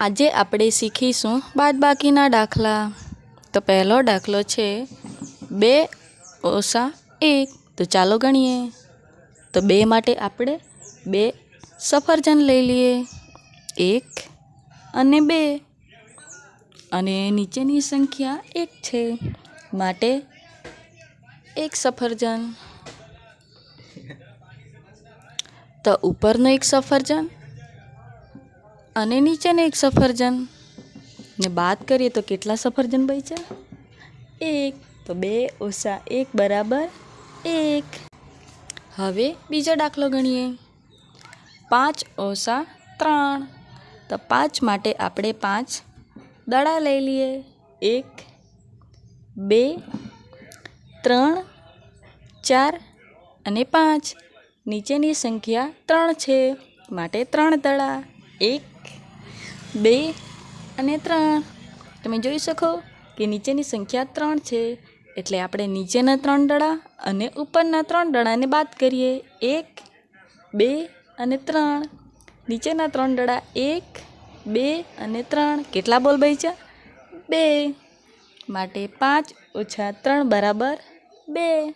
આજે આપણે શીખીશું બાદબાકીના દાખલા. તો પહેલો દાખલો છે, બે ઓછા એક. તો ચાલો ગણીએ. તો બે માટે આપણે બે સફરજન લઈ લઈએ. એક અને બે. અને નીચેની સંખ્યા એક છે. માટે એક સફરજન. તો ઉપરનો એક સફરજન અને નીચેને એક સફરજન. ને બાદ કરીએ તો કેટલા સફરજન બચ્યા એક તો બે ઓછા એક બરાબર એક. હવે બીજો દાખલો ગણીએ. પાંચ ઓછા ત્રણ. તો પાંચ માટે આપણે પાંચ દડા લઈ લઈએ. એક, બે, ત્રણ, ચાર અને પાંચ. નીચેની સંખ્યા ત્રણ છે. માટે ત્રણ દડા. એક બે અને ત્રણ. તમે જોઈ શકો કે નીચેની સંખ્યા ત્રણ છે. એટલે આપણે નીચેના ત્રણ દડા અને ઉપરના ત્રણ દડાને બાદ કરીએ. એક, બે અને ત્રણ. નીચેના ત્રણ દડા એક, બે અને ત્રણ. કેટલા બોલ બચ્યા બે. માટે પાંચ ઓછા ત્રણ બરાબર બે.